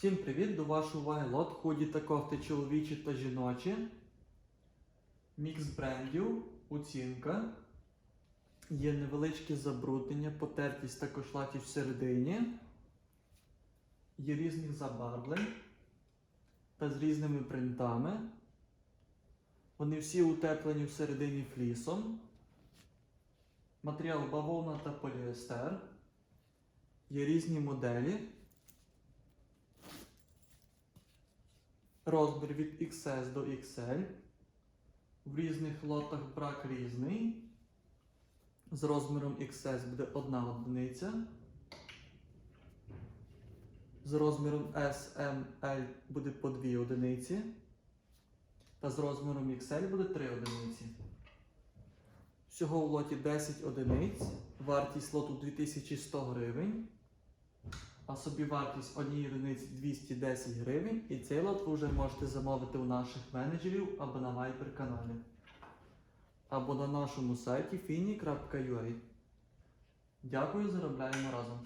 Всім привіт! До вашої уваги лот худі та кофти чоловічі та жіночі. Мікс брендів, оцінка. Є невеличкі забруднення, потертість та кошлатість всередині. Є різних забарвлень та з різними принтами. Вони всі утеплені всередині флісом. Матеріал бавовна та поліестер. Є різні моделі. Розмір від XS до XL. В різних лотах брак різний. З розміром XS буде одна одиниця. З розміром S, M, L буде по дві одиниці. Та з розміром XL буде 3 одиниці. Всього в лоті 10 одиниць. Вартість лоту 2100 гривень. А собі вартість однієї одиниці 210 гривень. І цей лот ви вже можете замовити у наших менеджерів або на Viber каналі. Або на нашому сайті fini.ua. Дякую, заробляємо разом.